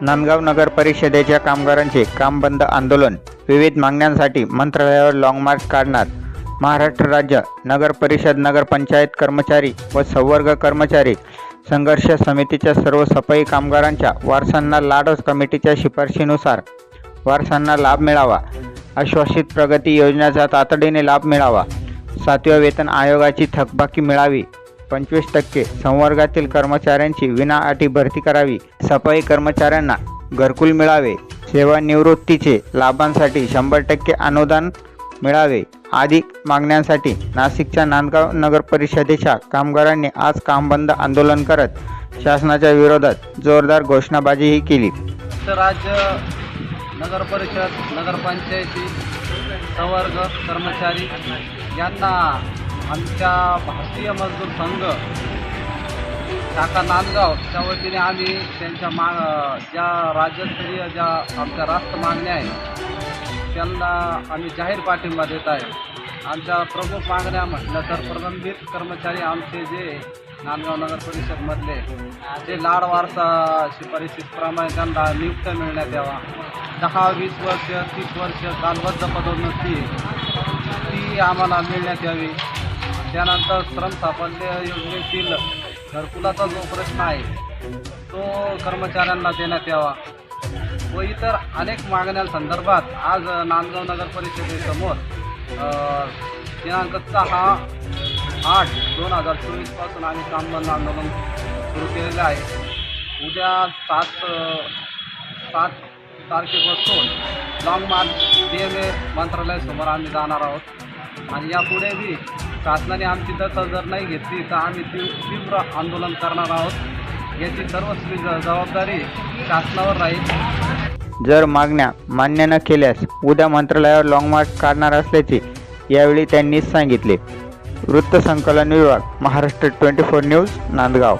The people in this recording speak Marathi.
नांदगाव नगर परिषदेच्या कामगारांचे काम बंद आंदोलन विविध मागण्यांसाठी मंत्रालयावर लाँग मार्च काढणार. महाराष्ट्र राज्य नगर परिषद नगरपंचायत कर्मचारी व संवर्ग कर्मचारी संघर्ष समितीच्या सर्व सफाई कामगारांच्या वारसांना लाडोस कमिटीच्या शिफारशीनुसार वारसांना लाभ मिळावा. आश्वासित प्रगती योजनेचा तातडीने लाभ मिळावा. सातव्या वेतन आयोगाची थकबाकी मिळावी. पंचवीस टक्के संवर्गातील कर्मचाऱ्यांची विनाअटी भरती करावी. सफाई कर्मचाऱ्यांना घरकुल मिळावे. सेवानिवृत्तीचे लाभांसाठी शंभर टक्के अनुदान मिळावे. आदी मागण्यांसाठी नाशिकच्या नांदगाव नगर परिषदेच्या कामगारांनी आज काम बंद आंदोलन करत शासनाच्या विरोधात जोरदार घोषणाबाजीही केली. राज्य नगर परिषद नगरपंचायती संवर्ग कर्मचारी यांना आमच्या भारतीय मजदूर संघ शाखा नांदगावच्या वतीने आम्ही त्यांच्या मा ज्या राज्यस्तरीय ज्या आमच्या राष्ट्र मागण्या आहेत त्यांना आम्ही जाहीर पाठिंबा देत आहे. आमच्या प्रमुख मागण्या म्हटलं तर प्रलंबित कर्मचारी आमचे जे नांदगाव नगर परिषदमधले जे लाड वारसा शिफारशीप्रमाणे त्यांना नियुक्त मिळण्यात यावा. दहा वीस वर्ष तीस वर्ष कालबद्ध पदोन्नती ती आम्हाला मिळण्यात यावी. त्यानंतर श्रम साफल्य योजनेतील घरकुलाचा जो प्रश्न आहे तो कर्मचाऱ्यांना देण्यात यावा. व इतर अनेक मागण्यांसंदर्भात आज नांदगाव नगर परिषदेसमोर दिनांक सहा आठ दोन हजार चोवीसपासून आम्ही काम बंद आंदोलन सुरू केलेलं आहे. उद्या सात सात तारखेपासून long march D M A मंत्रालयासमोर आम्ही जाणार आहोत. आणि यापुढे बी शासनाने आमची दखल जर नाही घेतली तर आम्ही ती तीव्र आंदोलन करणार आहोत. याची सर्व जबाबदारी शासनावर राहील. जर मागण्या मान्य न केल्यास उद्या मंत्रालयावर लाँग मार्च काढणार असल्याचे यावेळी त्यांनी सांगितले. वृत्तसंकलन विभाग Maharashtra twenty four news Nandgaon.